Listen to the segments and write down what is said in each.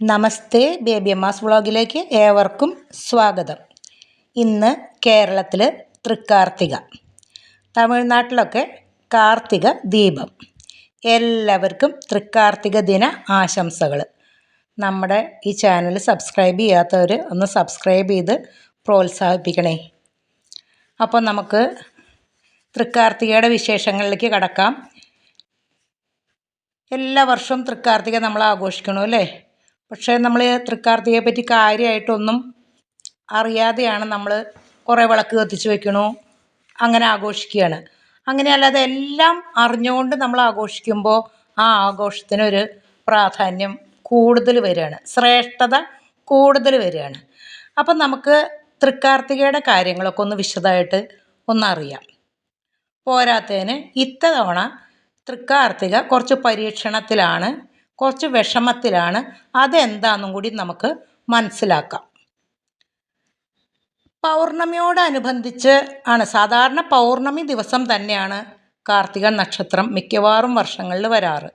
നമസ്തേ baby Amma's വ്ളോഗിലേക്ക് ഏവർക്കും സ്വാഗതം. ഇന്ന് കേരളത്തിൽ തൃക്കാർത്തിക തമിഴ്നാട്ടിലൊക്കെ കാർത്തിക ദീപം. എല്ലാവർക്കും തൃക്കാർത്തിക ദിന ആശംസകൾ നമ്മുടെ ഈ ചാനൽ സബ്സ്ക്രൈബ് ചെയ്യാത്തവർ ഒന്ന് സബ്സ്ക്രൈബ് ചെയ്ത് പ്രോത്സാഹിപ്പിക്കണേ. അപ്പോൾ നമുക്ക് തൃക്കാർത്തികയുടെ വിശേഷങ്ങളിലേക്ക് കടക്കാം. എല്ലാ വർഷവും തൃക്കാർത്തിക നമ്മൾ ആഘോഷിക്കണു അല്ലേ? പക്ഷേ നമ്മൾ തൃക്കാർത്തികയെ പറ്റി കാര്യമായിട്ടൊന്നും അറിയാതെയാണ് നമ്മൾ കുറേ വിളക്ക് കത്തിച്ച് വെക്കണു. അങ്ങനെ ആഘോഷിക്കുകയാണ് അങ്ങനെയല്ലാതെ എല്ലാം അറിഞ്ഞുകൊണ്ട് നമ്മൾ ആഘോഷിക്കുമ്പോൾ ആ ആഘോഷത്തിനൊരു പ്രാധാന്യം കൂടുതൽ വരികയാണ് ശ്രേഷ്ഠത കൂടുതൽ വരികയാണ് അപ്പം നമുക്ക് തൃക്കാർത്തികയുടെ കാര്യങ്ങളൊക്കെ ഒന്ന് വിശദമായിട്ട് ഒന്നറിയാം പോരാത്തതിന് ഇത്തവണ തൃക്കാർത്തിക കുറച്ച് പരീക്ഷണത്തിലാണ് കുറച്ച് വിഷമത്തിലാണ്. അതെന്താണെന്നും കൂടി നമുക്ക് മനസ്സിലാക്കാം. പൗർണമിയോടനുബന്ധിച്ച് ആണ്. സാധാരണ പൗർണമി ദിവസം തന്നെയാണ് കാർത്തിക നക്ഷത്രം മിക്കവാറും വർഷങ്ങളിൽ വരാറ്.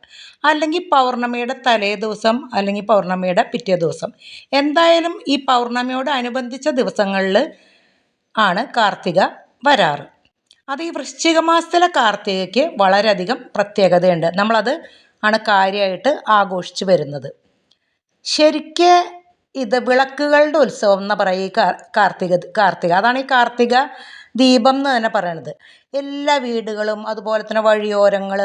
അല്ലെങ്കിൽ പൗർണമിയുടെ തലേ ദിവസം അല്ലെങ്കിൽ പൗർണമിയുടെ പിറ്റേ ദിവസം. എന്തായാലും ഈ പൗർണമിയോട് അനുബന്ധിച്ച ദിവസങ്ങളിൽ ആണ് കാർത്തിക വരാറ്. അത് ഈ വൃശ്ചിക മാസത്തിലെ കാർത്തികയ്ക്ക് വളരെയധികം പ്രത്യേകതയുണ്ട്. നമ്മളത് ആണ് കാര്യമായിട്ട് ആഘോഷിച്ച് വരുന്നത്. ശരിക്ക് ഇത് വിളക്കുകളുടെ ഉത്സവം എന്ന് പറയും ഈ കാർത്തിക കാർത്തിക. അതാണ് ഈ കാർത്തിക ദീപം എന്ന് തന്നെ പറയണത്. എല്ലാ വീടുകളും അതുപോലെ തന്നെ വഴിയോരങ്ങൾ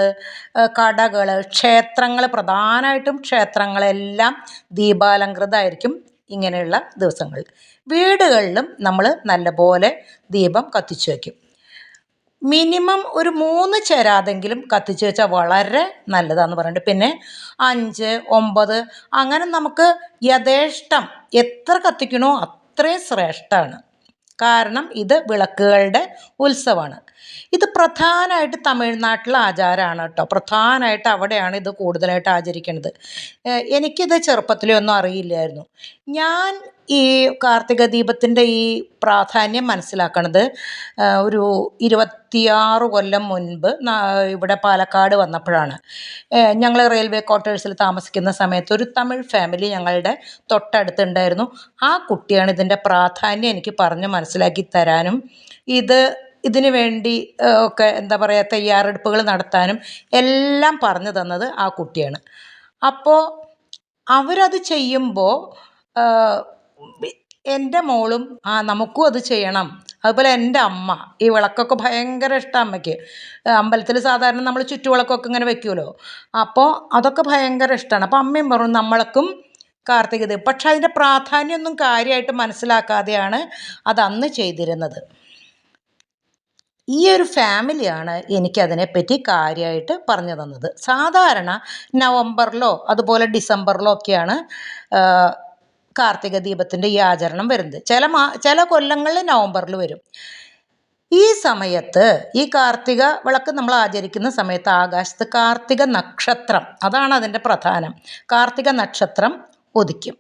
കടകൾ ക്ഷേത്രങ്ങൾ പ്രധാനമായിട്ടും ക്ഷേത്രങ്ങളെല്ലാം ദീപാലങ്കൃതമായിരിക്കും ഇങ്ങനെയുള്ള ദിവസങ്ങളിൽ വീടുകളിലും നമ്മൾ നല്ലപോലെ ദീപം കത്തിച്ചു വയ്ക്കും. മിനിമം ഒരു മൂന്ന് ചേരാതെങ്കിലും കത്തിച്ച് വെച്ചാൽ വളരെ നല്ലതാണെന്ന് പറയുന്നുണ്ട് പിന്നെ അഞ്ച് ഒമ്പത് അങ്ങനെ നമുക്ക് യഥേഷ്ടം എത്ര കത്തിക്കണോ അത്രയും ശ്രേഷ്ഠമാണ് കാരണം ഇത് വിളക്കുകളുടെ ഉത്സവമാണ് ഇത് പ്രധാനമായിട്ട് തമിഴ്നാട്ടിലെ ആചാരമാണ് കേട്ടോ. പ്രധാനമായിട്ട് അവിടെയാണ് ഇത് കൂടുതലായിട്ട് ആചരിക്കുന്നത് എനിക്കിത് ചെറുപ്പത്തിലേ ഒന്നും അറിയില്ലായിരുന്നു. ഞാൻ ഈ കാർത്തിക ദീപത്തിന്റെ ഈ പ്രാധാന്യം മനസ്സിലാക്കണത് ഒരു ഇരുപത്തിയാറ് കൊല്ലം മുൻപ് ഇവിടെ പാലക്കാട് വന്നപ്പോഴാണ്. ഞങ്ങൾ റെയിൽവേ ക്വാർട്ടേഴ്സിൽ താമസിക്കുന്ന സമയത്ത് ഒരു തമിഴ് ഫാമിലി ഞങ്ങളുടെ തൊട്ടടുത്തുണ്ടായിരുന്നു. ആ കുട്ടിയാണ് ഇതിന്റെ പ്രാധാന്യം എനിക്ക് പറഞ്ഞ് മനസ്സിലാക്കി തരാനും ഇത് ഇതിനു വേണ്ടി ഒക്കെ എന്താ പറയുക തയ്യാറെടുപ്പുകൾ നടത്താനും എല്ലാം പറഞ്ഞു തന്നത് ആ കുട്ടിയാണ്. അപ്പോൾ അവരത് ചെയ്യുമ്പോൾ എന്റെ മോളും ആ നമുക്കും അത് ചെയ്യണം. അതുപോലെ എന്റെ അമ്മ ഈ വിളക്കൊക്കെ ഭയങ്കര ഇഷ്ടമാണ് അമ്മയ്ക്ക്. അമ്പലത്തിൽ സാധാരണ നമ്മൾ ചുറ്റുവിളക്കൊക്കെ ഇങ്ങനെ വെക്കുമല്ലോ. അപ്പോൾ അതൊക്കെ ഭയങ്കര ഇഷ്ടമാണ് അപ്പോൾ അമ്മയും പറഞ്ഞു നമ്മൾക്കും കാർത്തിക ദേവ് പക്ഷെ അതിന്റെ പ്രാധാന്യമൊന്നും കാര്യമായിട്ട് മനസ്സിലാക്കാതെയാണ് അത് ചെയ്തിരുന്നത്. ഈ ഒരു ഫാമിലിയാണ് എനിക്കതിനെപ്പറ്റി കാര്യമായിട്ട് പറഞ്ഞു തന്നത്. സാധാരണ നവംബറിലോ അതുപോലെ ഡിസംബറിലോ ഒക്കെയാണ് കാർത്തിക ദീപത്തിന്റെ ഈ ആചരണം വരുന്നത്. ചില മാ ചില കൊല്ലങ്ങളിൽ നവംബറിൽ വരും. ഈ സമയത്ത് ഈ കാർത്തിക വിളക്ക് നമ്മൾ ആചരിക്കുന്ന സമയത്ത് ആകാശത്ത് കാർത്തിക നക്ഷത്രം അതാണ് അതിന്റെ പ്രധാനം. കാർത്തിക നക്ഷത്രം ഉദിക്കും.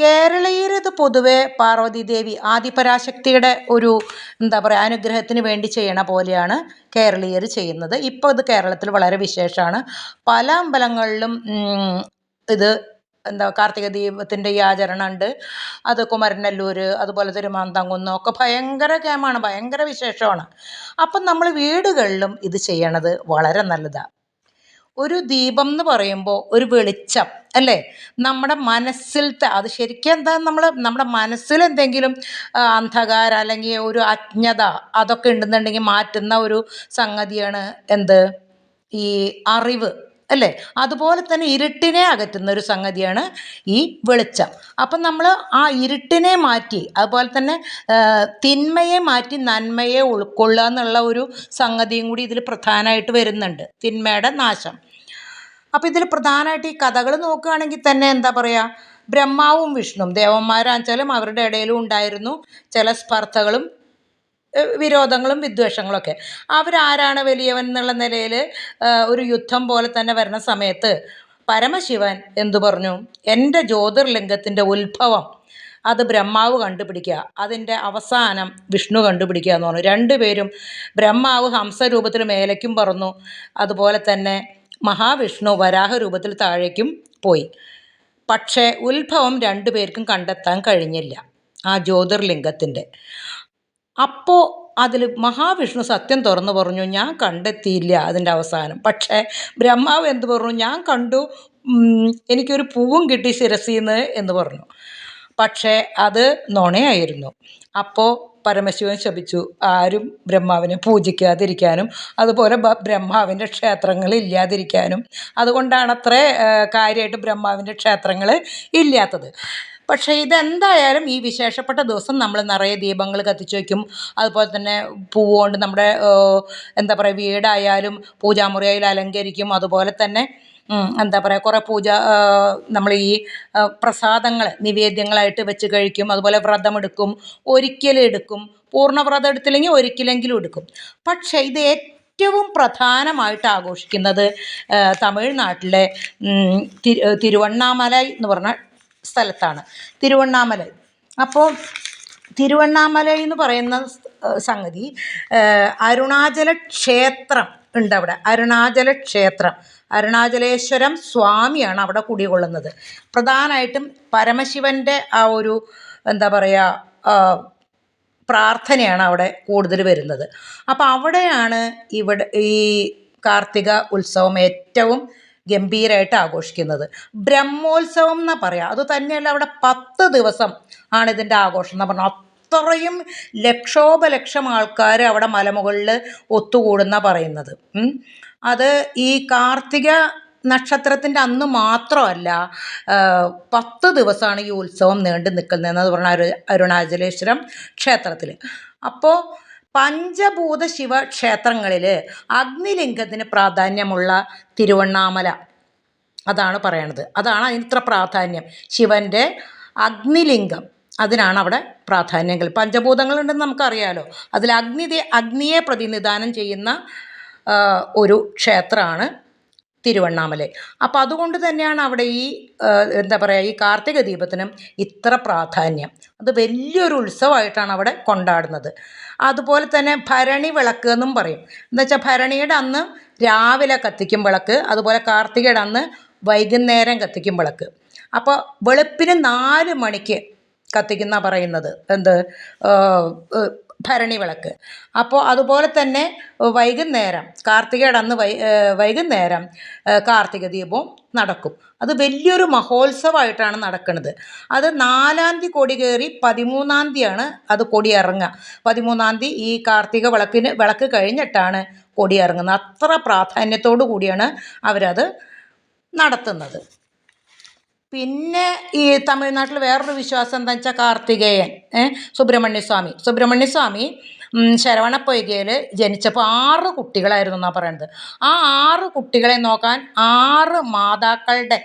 കേരളീയർ ഇത് പൊതുവെ പാർവതീദേവി ആദിപരാശക്തിയുടെ ഒരു എന്താ പറയുക അനുഗ്രഹത്തിന് വേണ്ടി ചെയ്യണ പോലെയാണ് കേരളീയർ ചെയ്യുന്നത്. ഇപ്പോൾ ഇത് കേരളത്തിൽ വളരെ വിശേഷമാണ്. പല അമ്പലങ്ങളിലും ഇത് എന്താ കാർത്തിക ദീപത്തിന്റെ ഈ ആചരണം ഉണ്ട്. അത് കുമരനെല്ലൂർ അതുപോലെ തിരുമാന്താംകുന്നം ഒക്കെ ഭയങ്കര കേമാണ് ഭയങ്കര വിശേഷമാണ്. അപ്പം നമ്മൾ വീടുകളിലും ഇത് ചെയ്യണത് വളരെ നല്ലതാണ് ഒരു ദീപം എന്ന് പറയുമ്പോൾ ഒരു വെളിച്ചം അല്ലേ? നമ്മുടെ മനസ്സിലത്തെ അത് ശരിക്കും എന്താ നമ്മൾ നമ്മുടെ മനസ്സിൽ എന്തെങ്കിലും അന്ധകാരം അല്ലെങ്കിൽ ഒരു അജ്ഞത അതൊക്കെ ഉണ്ടെന്നുണ്ടെങ്കിൽ മാറ്റുന്ന ഒരു സംഗതിയാണ് എന്ത്? ഈ അറിവ്. അല്ലേ? അതുപോലെ തന്നെ ഇരുട്ടിനെ അകറ്റുന്ന ഒരു സംഗതിയാണ് ഈ വെളിച്ചം. അപ്പം നമ്മൾ ആ ഇരുട്ടിനെ മാറ്റി അതുപോലെ തന്നെ തിന്മയെ മാറ്റി നന്മയെ ഉൾക്കൊള്ളുക എന്നുള്ള ഒരു സംഗതിയും കൂടി ഇതിൽ പ്രധാനമായിട്ട് വരുന്നുണ്ട്. തിന്മയുടെ നാശം. അപ്പം ഇതിൽ പ്രധാനമായിട്ട് ഈ കഥകൾ നോക്കുകയാണെങ്കിൽ തന്നെ എന്താ പറയുക ബ്രഹ്മാവും വിഷ്ണുവും ദേവന്മാരാച്ചാലും അവരുടെ ഇടയിലും ഉണ്ടായിരുന്നു. ചില സ്പർദ്ധകളും വിരോധങ്ങളും വിദ്വേഷങ്ങളൊക്കെ. അവരാരാണ് വലിയവൻ എന്നുള്ള നിലയിൽ ഒരു യുദ്ധം പോലെ തന്നെ വരുന്ന സമയത്ത് പരമശിവൻ എന്തു പറഞ്ഞു? എന്റെ ജ്യോതിർലിംഗത്തിന്റെ ഉത്ഭവം അത് ബ്രഹ്മാവ് കണ്ടുപിടിക്കുക. അതിന്റെ അവസാനം വിഷ്ണു കണ്ടുപിടിക്കുക എന്ന് പറഞ്ഞു. രണ്ടുപേരും ബ്രഹ്മാവ് ഹംസരൂപത്തിൽ മേലേക്കും പറന്നു. അതുപോലെ തന്നെ മഹാവിഷ്ണു വരാഹ രൂപത്തിൽ താഴേക്കും പോയി. പക്ഷേ ഉത്ഭവം രണ്ടുപേർക്കും കണ്ടെത്താൻ കഴിഞ്ഞില്ല ആ ജ്യോതിർലിംഗത്തിന്റെ. അപ്പോൾ അതിൽ മഹാവിഷ്ണു സത്യം തുറന്നു പറഞ്ഞു ഞാൻ കണ്ടെത്തിയില്ല അതിന്റെ അവസാനം. പക്ഷേ ബ്രഹ്മാവ് എന്ത് പറഞ്ഞു? ഞാൻ കണ്ടു. എനിക്കൊരു പൂവും കിട്ടി ശിരസീന്ന് എന്ന് പറഞ്ഞു. പക്ഷേ അത് നുണയായിരുന്നു. അപ്പോൾ പരമശിവൻ ശപിച്ചു ആരും ബ്രഹ്മാവിനെ പൂജിക്കാതിരിക്കാനും അതുപോലെ ബ്രഹ്മാവിന്റെ ക്ഷേത്രങ്ങൾ ഇല്ലാതിരിക്കാനും. അതുകൊണ്ടാണത്രേ കാര്യമായിട്ട് ബ്രഹ്മാവിന്റെ ക്ഷേത്രങ്ങൾ ഇല്ലാത്തത്. പക്ഷേ ഇതെന്തായാലും ഈ വിശേഷപ്പെട്ട ദിവസം നമ്മൾ നിറയെ ദീപങ്ങൾ കത്തിച്ച് വയ്ക്കും അതുപോലെ തന്നെ പൂവുകൊണ്ട് നമ്മുടെ എന്താ പറയുക വീടായാലും പൂജാമുറിയായാലും അലങ്കരിക്കും. അതുപോലെ തന്നെ എന്താ പറയുക കുറേ പൂജ നമ്മൾ ഈ പ്രസാദങ്ങൾ നിവേദ്യങ്ങളായിട്ട് വെച്ച് കഴിക്കും. അതുപോലെ വ്രതമെടുക്കും ഒരിക്കലും എടുക്കും. പൂർണ വ്രതം എടുത്തില്ലെങ്കിൽ ഒരിക്കലെങ്കിലും എടുക്കും. പക്ഷേ ഇത് ഏറ്റവും പ്രധാനമായിട്ട് ആഘോഷിക്കുന്നത് തമിഴ്നാട്ടിലെ തിരുവണ്ണാമല തിരു എന്ന് പറഞ്ഞ സ്ഥലത്താണ്. തിരുവണ്ണാമല. അപ്പോൾ തിരുവണ്ണാമല എന്ന് പറയുന്ന സംഗതി അരുണാചല ക്ഷേത്രം ഉണ്ട് അവിടെ അരുണാചല ക്ഷേത്രം അരുണാചലേശ്വരം സ്വാമിയാണ് അവിടെ കുടികൊള്ളുന്നത്. പ്രധാനമായിട്ടും പരമശിവന്റെ ആ ഒരു എന്താ പറയുക പ്രാർത്ഥനയാണ് അവിടെ കൂടുതൽ വരുന്നത്. അപ്പോൾ അവിടെയാണ് ഇവിടെ ഈ കാർത്തിക ഉത്സവം ഏറ്റവും ഗംഭീരമായിട്ട് ആഘോഷിക്കുന്നത്. ബ്രഹ്മോത്സവം എന്നാ പറയാം. അത് തന്നെയല്ല അവിടെ പത്ത് ദിവസം ആണ് ഇതിന്റെ ആഘോഷം എന്ന് പറഞ്ഞാൽ അത്രയും ലക്ഷോപലക്ഷം ആൾക്കാർ അവിടെ മലമുകളിൽ ഒത്തുകൂടുന്ന പറയുന്നത്. അത് ഈ കാർത്തിക നക്ഷത്രത്തിന്റെ അന്ന് മാത്രമല്ല പത്ത് ദിവസമാണ് ഈ ഉത്സവം നീണ്ടു നിൽക്കുന്നതെന്ന് പറഞ്ഞാൽ അരു അരുണാചലേശ്വരം ക്ഷേത്രത്തിൽ അപ്പോൾ പഞ്ചഭൂത ശിവക്ഷേത്രങ്ങളിൽ അഗ്നിലിംഗത്തിന് പ്രാധാന്യമുള്ള തിരുവണ്ണാമല. അതാണ് പറയണത്. അതാണ് അതിന് ഇത്ര പ്രാധാന്യം. ശിവന്റെ അഗ്നിലിംഗം. അതിനാണ് അവിടെ പ്രാധാന്യങ്ങൾ. പഞ്ചഭൂതങ്ങളുണ്ടെന്ന് നമുക്കറിയാലോ. അതിൽ അഗ്നി അഗ്നിയെ പ്രതിനിധാനം ചെയ്യുന്ന ഒരു ക്ഷേത്രമാണ് തിരുവണ്ണാമല. അപ്പം അതുകൊണ്ട് തന്നെയാണ് അവിടെ ഈ എന്താ പറയുക ഈ കാർത്തിക ദീപത്തിനും ഇത്ര പ്രാധാന്യം. അത് വലിയൊരു ഉത്സവമായിട്ടാണ് അവിടെ കൊണ്ടാടുന്നത്. അതുപോലെ തന്നെ ഭരണി വിളക്ക് എന്നും പറയും. എന്താ വെച്ചാൽ ഭരണിയുടെ അന്ന് രാവിലെ കത്തിക്കും വിളക്ക് അതുപോലെ കാർത്തികയുടെ അന്ന് വൈകുന്നേരം കത്തിക്കും വിളക്ക്. അപ്പോൾ വെളുപ്പിന് നാല് മണിക്ക് കത്തിക്കുന്ന പറയുന്നത് എന്ത്? ഭരണി വിളക്ക്. അപ്പോൾ അതുപോലെ തന്നെ വൈകുന്നേരം കാർത്തികയുടെ അന്ന് വൈ വൈകുന്നേരം കാർത്തിക ദീപവും നടക്കും. അത് വലിയൊരു മഹോത്സവമായിട്ടാണ് നടക്കുന്നത്. അത് നാലാം തീയതി കൊടി കയറി പതിമൂന്നാം തീയതിയാണ് അത് കൊടി ഇറങ്ങുക പതിമൂന്നാം തീയതി ഈ കാർത്തിക വിളക്കിന് വിളക്ക് കഴിഞ്ഞിട്ടാണ് കൊടി ഇറങ്ങുന്നത് അത്ര പ്രാധാന്യത്തോടു കൂടിയാണ് അവരത് നടത്തുന്നത്. പിന്നെ ഈ തമിഴ്നാട്ടിൽ വേറൊരു വിശ്വാസം എന്താ വെച്ചാൽ കാർത്തികേയൻ സുബ്രഹ്മണ്യസ്വാമി. സുബ്രഹ്മണ്യസ്വാമി ശരവണ ശരവണപ്പൊയ്കയിൽ ജനിച്ചപ്പോൾ ആറ് കുട്ടികളായിരുന്നു എന്നാണ് പറയുന്നത് ആ ആറ് കുട്ടികളെ നോക്കാൻ ആറ് മാതാക്കളുടെ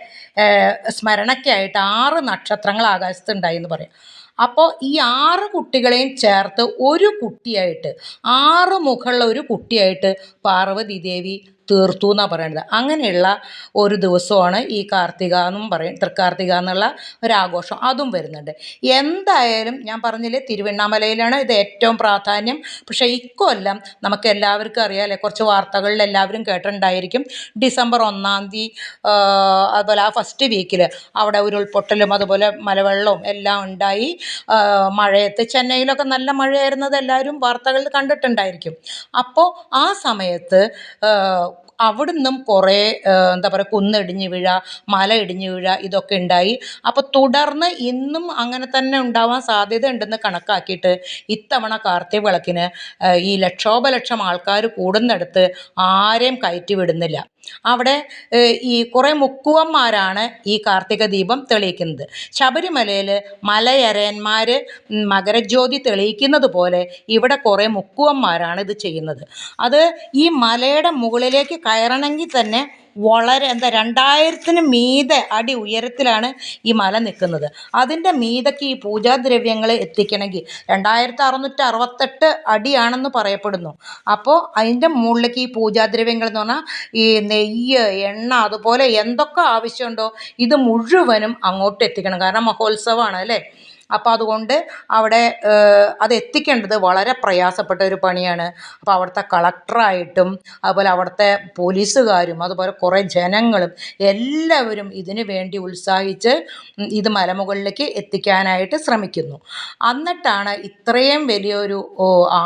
സ്മരണയ്ക്കായിട്ട് ആറ് നക്ഷത്രങ്ങൾ ആകാശത്തുണ്ടായി എന്ന് പറയാം. അപ്പോൾ ഈ ആറ് കുട്ടികളെയും ചേർത്ത് ഒരു കുട്ടിയായിട്ട് ആറ് മുഖമുള്ള ഒരു കുട്ടിയായിട്ട് പാർവതി ദേവി തീർത്തു എന്നാണ് പറയുന്നത് അങ്ങനെയുള്ള ഒരു ദിവസമാണ് ഈ കാർത്തിക എന്നും പറയും തൃക്കാർത്തിക എന്നുള്ള ഒരാഘോഷം അതും വരുന്നുണ്ട്. എന്തായാലും ഞാൻ പറഞ്ഞില്ലേ തിരുവണ്ണാമലയിലാണ് ഇത് ഏറ്റവും പ്രാധാന്യം. പക്ഷേ ഇക്കൊല്ലം നമുക്ക് എല്ലാവർക്കും അറിയാമല്ലേ കുറച്ച് വാർത്തകളിൽ എല്ലാവരും കേട്ടിട്ടുണ്ടായിരിക്കും. ഡിസംബർ ഒന്നാം തീയതി അതുപോലെ ആ ഫസ്റ്റ് വീക്കിൽ അവിടെ ഉരുൾപൊട്ടലും അതുപോലെ മലവെള്ളവും എല്ലാം ഉണ്ടായി. മഴയത്ത് ചെന്നൈയിലൊക്കെ നല്ല മഴയായിരുന്നത് എല്ലാവരും വാർത്തകളിൽ കണ്ടിട്ടുണ്ടായിരിക്കും. അപ്പോൾ ആ സമയത്ത് അവിടുന്നും കുറേ എന്താ പറയുക കുന്നിടിഞ്ഞ് വീഴുക മല ഇടിഞ്ഞ് വീഴുക ഇതൊക്കെ ഉണ്ടായി. അപ്പോൾ തുടർന്ന് ഇന്നും അങ്ങനെ തന്നെ ഉണ്ടാവാൻ സാധ്യത ഉണ്ടെന്ന് കണക്കാക്കിയിട്ട് ഇത്തവണ കാർത്തിക വിളക്കിന് ഈ ലക്ഷോപലക്ഷം ആൾക്കാർ കൂടുന്നിടത്ത് ആരെയും കയറ്റി വിടുന്നില്ല. അവിടെ ഈ കുറേ മുക്കുവന്മാരാണ് ഈ കാർത്തിക ദീപം തെളിയിക്കുന്നത്. ശബരിമലയിൽ മലയരയന്മാർ മകരജ്യോതി തെളിയിക്കുന്നത് പോലെ ഇവിടെ കുറേ മുക്കുവന്മാരാണ് ഇത് ചെയ്യുന്നത്. അത് ഈ മലയുടെ മുകളിലേക്ക് കയറണമെങ്കിൽ തന്നെ വളരെ എന്താ രണ്ടായിരത്തിന് മീതെ അടി ഉയരത്തിലാണ് ഈ മല നിൽക്കുന്നത്. അതിന്റെ മീതയ്ക്ക് ഈ പൂജാദ്രവ്യങ്ങൾ എത്തിക്കണമെങ്കിൽ രണ്ടായിരത്തി അറുന്നൂറ്റി അറുപത്തെട്ട് അടിയാണെന്ന് പറയപ്പെടുന്നു. അപ്പോൾ അതിന്റെ മുകളിലേക്ക് ഈ പൂജാദ്രവ്യങ്ങൾ എന്ന് പറഞ്ഞാൽ ഈ നെയ്യ് എണ്ണ അതുപോലെ എന്തൊക്കെ ആവശ്യമുണ്ടോ ഇത് മുഴുവനും അങ്ങോട്ട് എത്തിക്കണം. കാരണം മഹോത്സവമാണ് അല്ലേ? അപ്പോൾ അതുകൊണ്ട് അവിടെ അത് എത്തിക്കേണ്ടത് വളരെ പ്രയാസപ്പെട്ട ഒരു പണിയാണ്. അപ്പോൾ അവിടുത്തെ കളക്ടറായിട്ടും അതുപോലെ അവിടുത്തെ പോലീസുകാരും അതുപോലെ കുറേ ജനങ്ങളും എല്ലാവരും ഇതിനു വേണ്ടി ഉത്സാഹിച്ച് ഇത് മലമുകളിലേക്ക് എത്തിക്കാനായിട്ട് ശ്രമിക്കുന്നു. എന്നിട്ടാണ് ഇത്രയും വലിയൊരു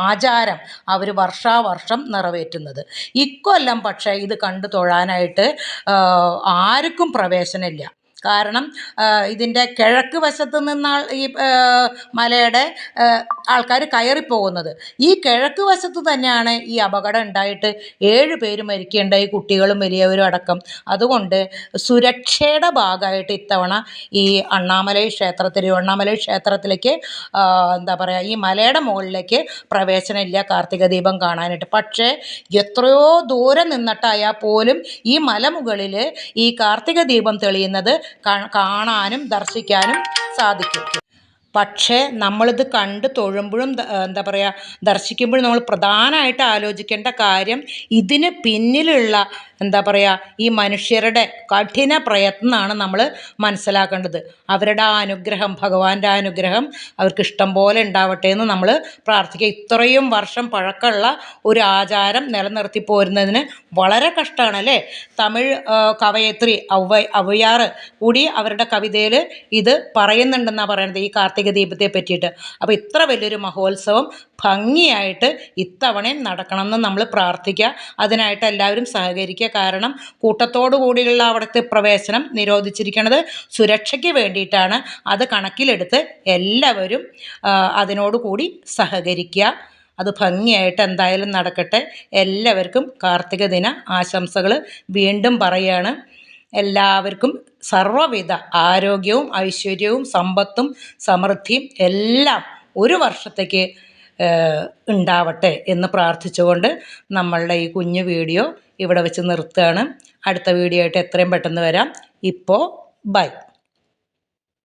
ആചാരം അവർ വർഷാവർഷം നിറവേറ്റുന്നത്. ഇക്കൊല്ലം പക്ഷേ ഇത് കണ്ടു തൊഴാനായിട്ട് ആർക്കും പ്രവേശനമില്ല. കാരണം ഇതിന്റെ കിഴക്ക് വശത്ത് നിന്നാണ് ഈ മലയുടെ ആൾക്കാർ കയറിപ്പോകുന്നത്. ഈ കിഴക്ക് വശത്ത് തന്നെയാണ് ഈ അപകടം ഉണ്ടായിട്ട് ഏഴ് പേര് മരിക്കുകയുണ്ടായി കുട്ടികളും വലിയവരും അടക്കം. അതുകൊണ്ട് സുരക്ഷയുടെ ഭാഗമായിട്ട് ഇത്തവണ ഈ അണ്ണാമലൈ ക്ഷേത്രത്തിൽ അണ്ണാമലൈ ക്ഷേത്രത്തിലേക്ക് എന്താ പറയുക ഈ മലയുടെ മുകളിലേക്ക് പ്രവേശനമില്ല കാർത്തിക ദീപം കാണാനായിട്ട്. പക്ഷേ എത്രയോ ദൂരം നിന്നിട്ടായാൽ പോലും ഈ മലമുകളിൽ ഈ കാർത്തിക ദീപം തെളിയുന്നത് കാണാനും ദർശിക്കാനും സാധിക്കും. പക്ഷേ നമ്മളിത് കണ്ട് തൊഴുമ്പോഴും എന്താ പറയുക ദർശിക്കുമ്പോഴും നമ്മൾ പ്രധാനമായിട്ട് ആലോചിക്കേണ്ട കാര്യം ഇതിന് പിന്നിലുള്ള എന്താ പറയുക ഈ മനുഷ്യരുടെ കഠിന പ്രയത്നമാണ് നമ്മൾ മനസ്സിലാക്കേണ്ടത്. അവരുടെ ആ അനുഗ്രഹം ഭഗവാന്റെ അനുഗ്രഹം അവർക്ക് ഇഷ്ടം പോലെ ഉണ്ടാവട്ടെ എന്ന് നമ്മൾ പ്രാർത്ഥിക്കുക. ഇത്രയും വർഷം പഴക്കമുള്ള ഒരു ആചാരം നിലനിർത്തി പോരുന്നതിന് വളരെ കഷ്ടമാണ് അല്ലേ തമിഴ് കവയത്രി ഔവ ഔവയാർ കൂടി അവരുടെ കവിതയിൽ ഇത് പറയുന്നുണ്ടെന്നാണ് പറയുന്നത്. ഈ കാർത്തിക ദീപത്തെ പറ്റിയിട്ട്. അപ്പോൾ ഇത്ര വലിയൊരു മഹോത്സവം ഭംഗിയായിട്ട് ഇത്തവണയും നടക്കണമെന്ന് നമ്മൾ പ്രാർത്ഥിക്കുക. അതിനായിട്ട് എല്ലാവരും സഹകരിക്കുക. കാരണം കൂട്ടത്തോടു കൂടിയുള്ള അവിടുത്തെ പ്രവേശനം നിരോധിച്ചിരിക്കുന്നത് സുരക്ഷയ്ക്ക് വേണ്ടിയിട്ടാണ്. അത് കണക്കിലെടുത്ത് എല്ലാവരും അതിനോടുകൂടി സഹകരിക്കുക. അത് ഭംഗിയായിട്ട് എന്തായാലും നടക്കട്ടെ. എല്ലാവർക്കും കാർത്തിക ദിന ആശംസകൾ വീണ്ടും പറയുകയാണ്. എല്ലാവർക്കും സർവവിധ ആരോഗ്യവും ഐശ്വര്യവും സമ്പത്തും സമൃദ്ധിയും എല്ലാം ഒരു വർഷത്തേക്ക് ഉണ്ടാവട്ടെ എന്ന് പ്രാർത്ഥിച്ചുകൊണ്ട് നമ്മളുടെ ഈ കുഞ്ഞു വീഡിയോ ഇവിടെ വെച്ച് നിർത്തുകയാണ്. അടുത്ത വീഡിയോ ആയിട്ട് എത്രയും പെട്ടെന്ന് വരാം. ഇപ്പോൾ ബൈ.